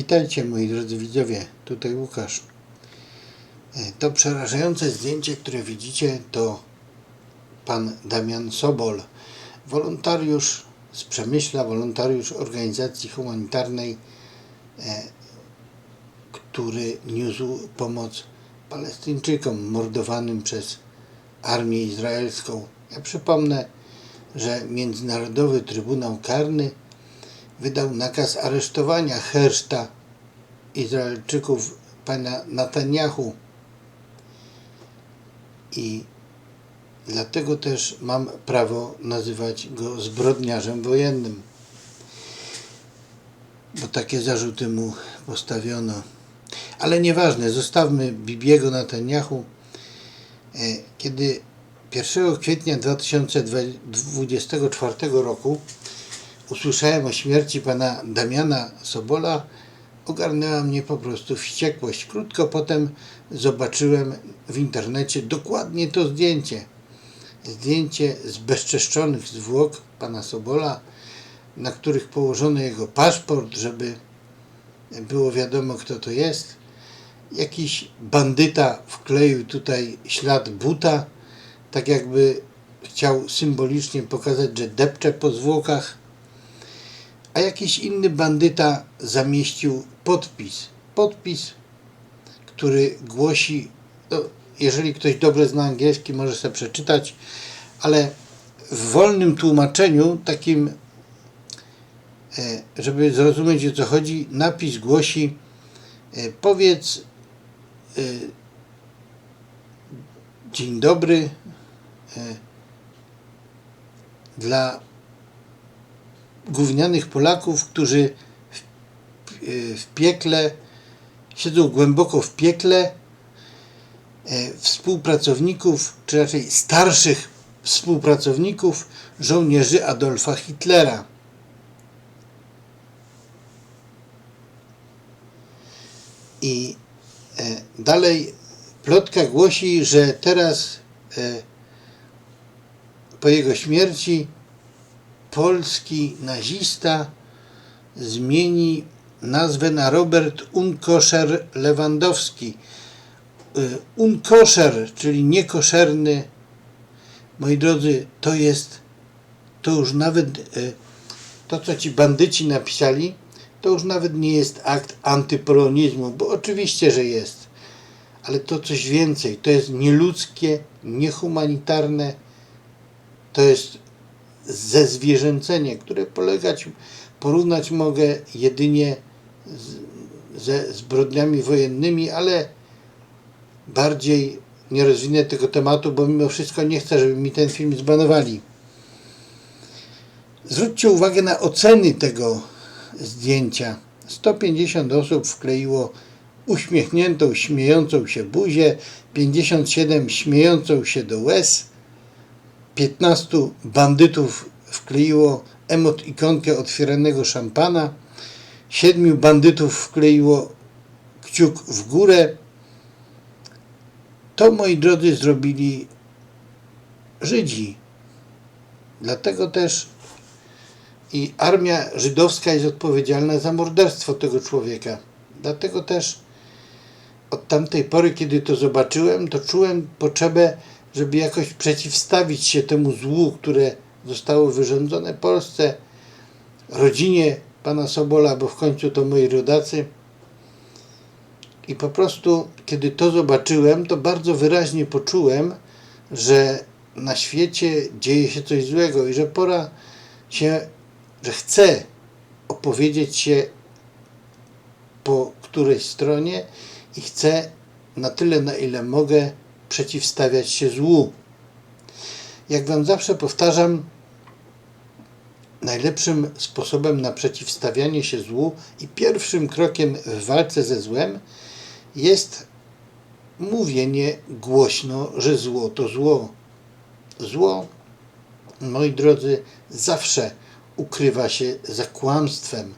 Witajcie moi drodzy widzowie, tutaj Łukasz. E, To przerażające zdjęcie, które widzicie, to pan Damian Sobol, wolontariusz z Przemyśla, wolontariusz organizacji humanitarnej, e, który niósł pomoc Palestyńczykom mordowanym przez armię izraelską. Ja przypomnę, że Międzynarodowy Trybunał Karny wydał nakaz aresztowania herszta Izraelczyków pana Netanyahu i dlatego też mam prawo nazywać go zbrodniarzem wojennym, bo takie zarzuty mu postawiono. Ale nieważne, zostawmy Bibiego Netanyahu. E, Kiedy 1 kwietnia 2024 roku usłyszałem o śmierci pana Damiana Sobola, ogarnęła mnie po prostu wściekłość. Krótko potem zobaczyłem w internecie dokładnie to zdjęcie. Zdjęcie z bezczeszczonych zwłok pana Sobola, na których położono jego paszport, żeby było wiadomo kto to jest. Jakiś bandyta wkleił tutaj ślad buta, tak jakby chciał symbolicznie pokazać, że depcze po zwłokach a jakiś inny bandyta zamieścił podpis. Podpis, który głosi, no, jeżeli ktoś dobrze zna angielski, może sobie przeczytać, ale w wolnym tłumaczeniu, takim, e, żeby zrozumieć o co chodzi, napis głosi: e, Powiedz e, dzień dobry dla gównianych Polaków, którzy w, e, w piekle, siedzą głęboko w piekle, e, współpracowników, czy raczej starszych współpracowników żołnierzy Adolfa Hitlera. I e, dalej plotka głosi, że teraz po jego śmierci polski nazista zmieni nazwę na Robert Unkoszer Lewandowski. Y, Unkoszer, czyli niekoszerny, moi drodzy, to jest, to już nawet, y, to co ci bandyci napisali, to już nawet nie jest akt antypolonizmu, bo oczywiście, że jest, ale to coś więcej, to jest nieludzkie, niehumanitarne, to jest zezwierzęcenie, które polegać, porównać mogę jedynie z, ze zbrodniami wojennymi, ale bardziej nie rozwinę tego tematu, bo mimo wszystko nie chcę, żeby mi ten film zbanowali. Zwróćcie uwagę na oceny tego zdjęcia. 150 osób wkleiło uśmiechniętą, śmiejącą się buzię, 57 śmiejącą się do łez, 15 bandytów wkleiło emot ikonkę otwieranego szampana, 7 bandytów wkleiło kciuk w górę. To, moi drodzy, zrobili Żydzi. Dlatego też i armia żydowska jest odpowiedzialna za morderstwo tego człowieka. Dlatego też od tamtej pory, kiedy to zobaczyłem, to czułem potrzebę żeby jakoś przeciwstawić się temu złu, które zostało wyrządzone Polsce, rodzinie pana Sobola, bo w końcu to moi rodacy. I po prostu, kiedy to zobaczyłem, to bardzo wyraźnie poczułem, że na świecie dzieje się coś złego i że pora się, że chcę opowiedzieć się po którejś stronie i chcę na tyle, na ile mogę, przeciwstawiać się złu. Jak Wam zawsze powtarzam, najlepszym sposobem na przeciwstawianie się złu i pierwszym krokiem w walce ze złem jest mówienie głośno, że zło to zło. Zło, moi drodzy, zawsze ukrywa się za kłamstwem.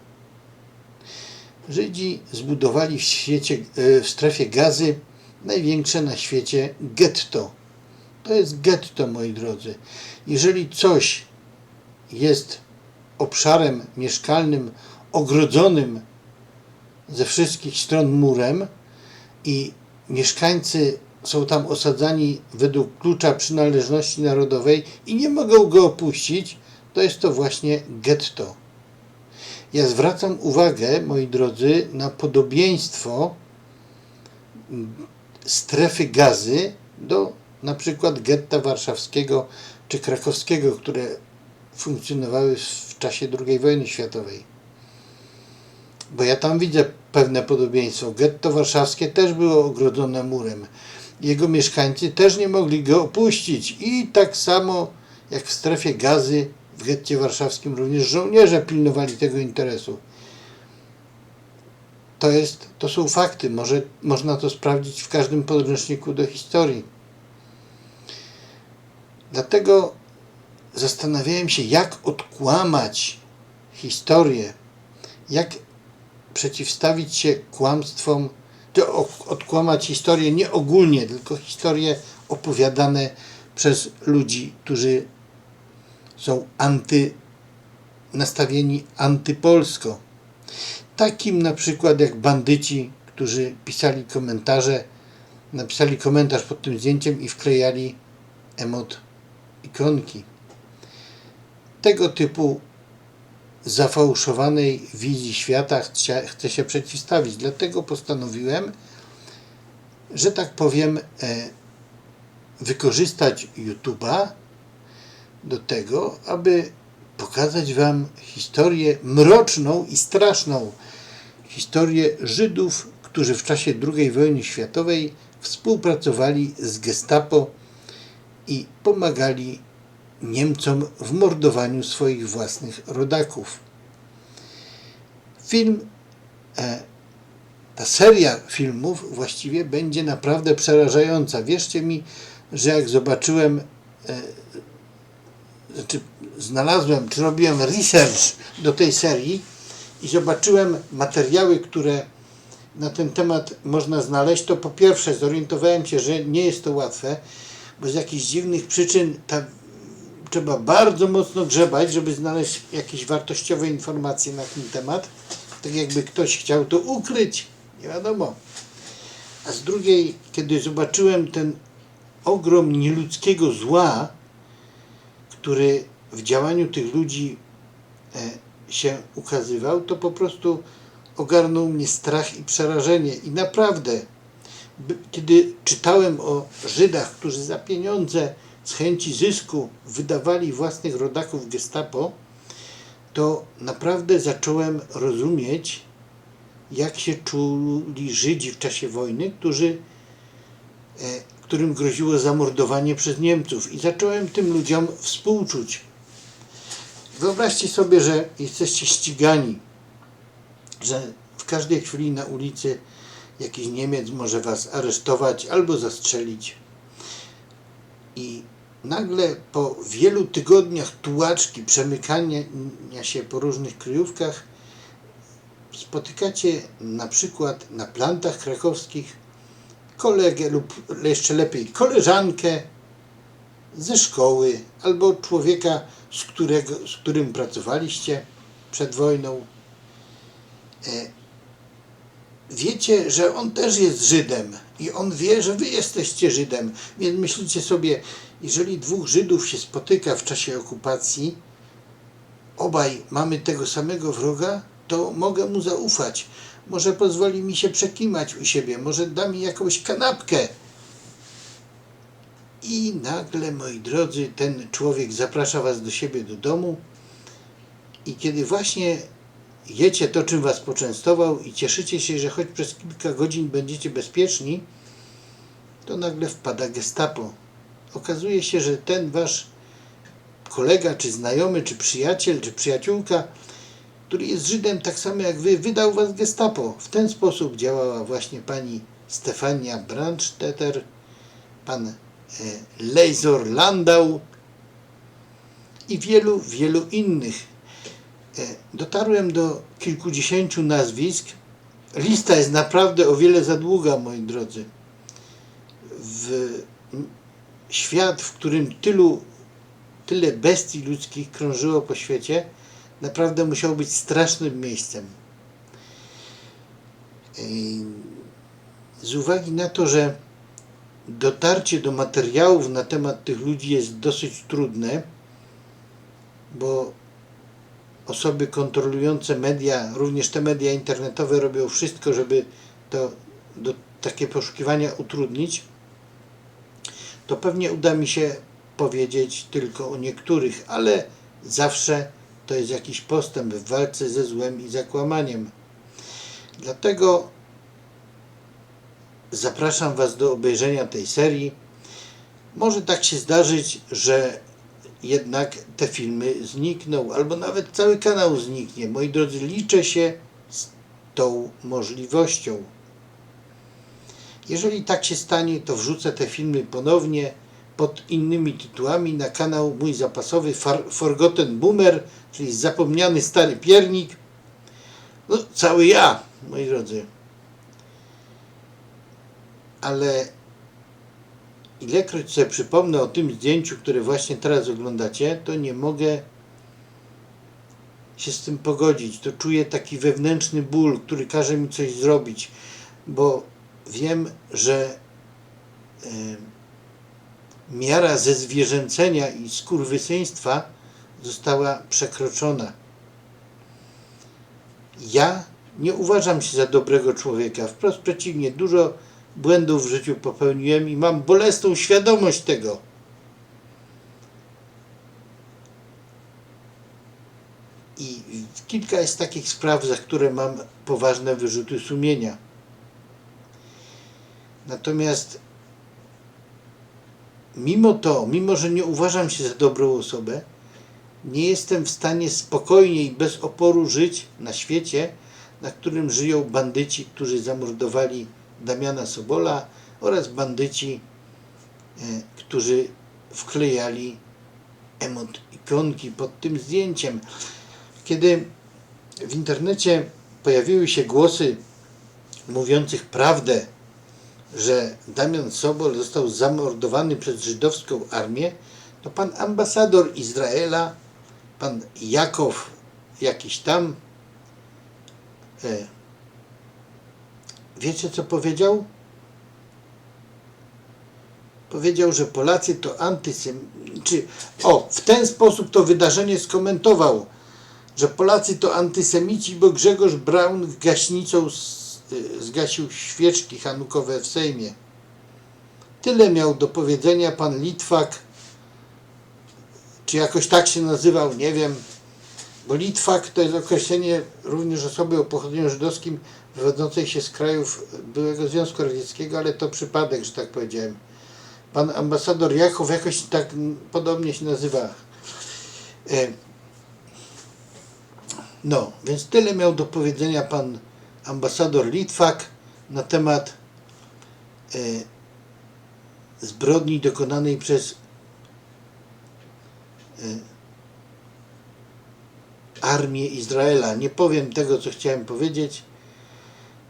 Żydzi zbudowali w, świecie, w strefie gazy największe na świecie getto. To jest getto, moi drodzy. Jeżeli coś jest obszarem mieszkalnym ogrodzonym ze wszystkich stron murem i mieszkańcy są tam osadzani według klucza przynależności narodowej i nie mogą go opuścić, to jest to właśnie getto. Ja zwracam uwagę, moi drodzy, na podobieństwo strefy gazy do na przykład getta warszawskiego czy krakowskiego, które funkcjonowały w czasie II wojny światowej. Bo ja tam widzę pewne podobieństwo. Getto warszawskie też było ogrodzone murem. Jego mieszkańcy też nie mogli go opuścić. I tak samo jak w strefie gazy w getcie warszawskim również żołnierze pilnowali tego interesu. To, jest, to są fakty. Może, można to sprawdzić w każdym podręczniku do historii. Dlatego zastanawiałem się, jak odkłamać historię, jak przeciwstawić się kłamstwom, odkłamać historię nie ogólnie, tylko historie opowiadane przez ludzi, którzy są anty, nastawieni antypolsko. Takim na przykład jak bandyci, którzy pisali komentarze, napisali komentarz pod tym zdjęciem i wklejali emot ikonki. Tego typu zafałszowanej wizji świata chcę się przeciwstawić. Dlatego postanowiłem, że tak powiem, e, wykorzystać YouTube'a do tego, aby pokazać Wam historię mroczną i straszną. Historię Żydów, którzy w czasie II wojny światowej współpracowali z Gestapo i pomagali Niemcom w mordowaniu swoich własnych rodaków. Film, e, ta seria filmów właściwie będzie naprawdę przerażająca. Wierzcie mi, że jak zobaczyłem, e, znaczy znalazłem, czy robiłem research do tej serii i zobaczyłem materiały, które na ten temat można znaleźć, to po pierwsze zorientowałem się, że nie jest to łatwe, bo z jakichś dziwnych przyczyn ta, trzeba bardzo mocno grzebać, żeby znaleźć jakieś wartościowe informacje na ten temat. Tak jakby ktoś chciał to ukryć, nie wiadomo. A z drugiej, kiedy zobaczyłem ten ogrom nieludzkiego zła, który w działaniu tych ludzi e, się ukazywał, to po prostu ogarnął mnie strach i przerażenie. I naprawdę kiedy czytałem o Żydach, którzy za pieniądze z chęci zysku wydawali własnych rodaków gestapo, to naprawdę zacząłem rozumieć, jak się czuli Żydzi w czasie wojny, którzy, e, którym groziło zamordowanie przez Niemców. I zacząłem tym ludziom współczuć. Wyobraźcie sobie, że jesteście ścigani, że w każdej chwili na ulicy jakiś Niemiec może was aresztować albo zastrzelić. I nagle po wielu tygodniach tułaczki, przemykania się po różnych kryjówkach, spotykacie na przykład na plantach krakowskich kolegę lub jeszcze lepiej koleżankę ze szkoły albo człowieka, z, którego, z którym pracowaliście przed wojną. E, wiecie, że on też jest Żydem i on wie, że wy jesteście Żydem. Więc myślicie sobie, jeżeli dwóch Żydów się spotyka w czasie okupacji, obaj mamy tego samego wroga, to mogę mu zaufać. Może pozwoli mi się przekimać u siebie, może da mi jakąś kanapkę. I nagle, moi drodzy, ten człowiek zaprasza was do siebie do domu i kiedy właśnie jecie to, czym was poczęstował i cieszycie się, że choć przez kilka godzin będziecie bezpieczni, to nagle wpada gestapo. Okazuje się, że ten wasz kolega, czy znajomy, czy przyjaciel, czy przyjaciółka, który jest Żydem tak samo jak wy, wydał was gestapo. W ten sposób działała właśnie pani Stefania Brandstetter, pan e, Lejzor Landau i wielu, wielu innych E, dotarłem do kilkudziesięciu nazwisk. Lista jest naprawdę o wiele za długa, moi drodzy. W świat, w którym tylu, tyle bestii ludzkich krążyło po świecie, naprawdę musiał być strasznym miejscem. z uwagi na to, że dotarcie do materiałów na temat tych ludzi jest dosyć trudne, bo osoby kontrolujące media, również te media internetowe robią wszystko, żeby to do takie poszukiwania utrudnić, to pewnie uda mi się powiedzieć tylko o niektórych, ale zawsze to jest jakiś postęp w walce ze złem i zakłamaniem. Dlatego zapraszam Was do obejrzenia tej serii. Może tak się zdarzyć, że jednak te filmy znikną, albo nawet cały kanał zniknie. Moi drodzy, liczę się z tą możliwością. Jeżeli tak się stanie, to wrzucę te filmy ponownie pod innymi tytułami na kanał mój zapasowy Forgotten Boomer, czyli zapomniany stary piernik. No, cały ja, moi drodzy. Ale ilekroć sobie przypomnę o tym zdjęciu, które właśnie teraz oglądacie, to nie mogę się z tym pogodzić. To czuję taki wewnętrzny ból, który każe mi coś zrobić, bo wiem, że y, miara zezwierzęcenia i skurwysyństwa została przekroczona. Ja nie uważam się za dobrego człowieka. Wprost przeciwnie, dużo błędów w życiu popełniłem i mam bolesną świadomość tego. I kilka jest takich spraw, za które mam poważne wyrzuty sumienia. Natomiast mimo to, mimo że nie uważam się za dobrą osobę, nie jestem w stanie spokojnie i bez oporu żyć na świecie, na którym żyją bandyci, którzy zamordowali Damiana Sobola oraz bandyci, e, którzy wklejali emotikonki pod tym zdjęciem. Kiedy w internecie pojawiły się głosy mówiących prawdę, że Damian Sobol został zamordowany przez żydowską armię, to pan ambasador Izraela, pan Jakow jakiś tam, e, wiecie co powiedział? Powiedział, że Polacy to antysemici. O, w ten sposób to wydarzenie skomentował, że Polacy to antysemici, bo Grzegorz Braun gaśnicą zgasił świeczki hanukowe w Sejmie. Tyle miał do powiedzenia pan Litwak, czy jakoś tak się nazywał, nie wiem, bo Litwak to jest określenie również osoby o pochodzeniu żydowskim wywodzącej się z krajów byłego Związku Radzieckiego, ale to przypadek, że tak powiedziałem. Pan ambasador Jachow jakoś tak podobnie się nazywa. E, no, więc tyle miał do powiedzenia pan ambasador Litwak na temat e, zbrodni dokonanej przez e, armię Izraela. Nie powiem tego, co chciałem powiedzieć,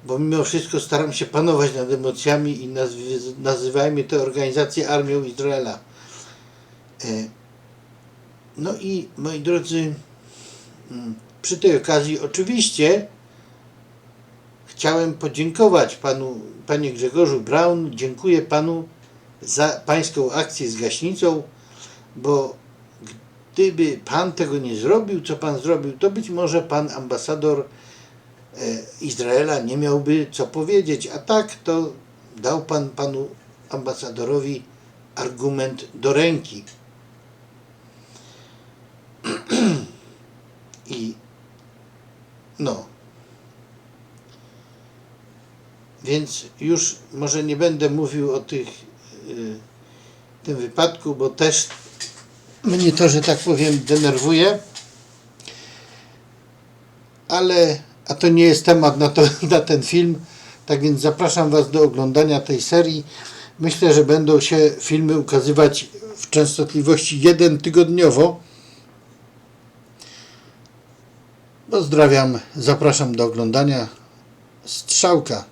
bo mimo wszystko staram się panować nad emocjami i nazwy, nazywajmy tę organizację armią Izraela. E, no i moi drodzy, mm, przy tej okazji oczywiście chciałem podziękować panu, panie Grzegorzu Braun. Dziękuję panu za pańską akcję z gaśnicą, bo gdyby pan tego nie zrobił, co pan zrobił, to być może pan ambasador e, Izraela nie miałby co powiedzieć, a tak to dał pan panu ambasadorowi argument do ręki. I no, Więc już może nie będę mówił o tych, y, tym wypadku, bo też mnie to, że tak powiem, denerwuje. Ale, a to nie jest temat na, to, na ten film, tak więc zapraszam Was do oglądania tej serii. Myślę, że będą się filmy ukazywać w częstotliwości jeden tygodniowo. Pozdrawiam, zapraszam do oglądania. Strzałka.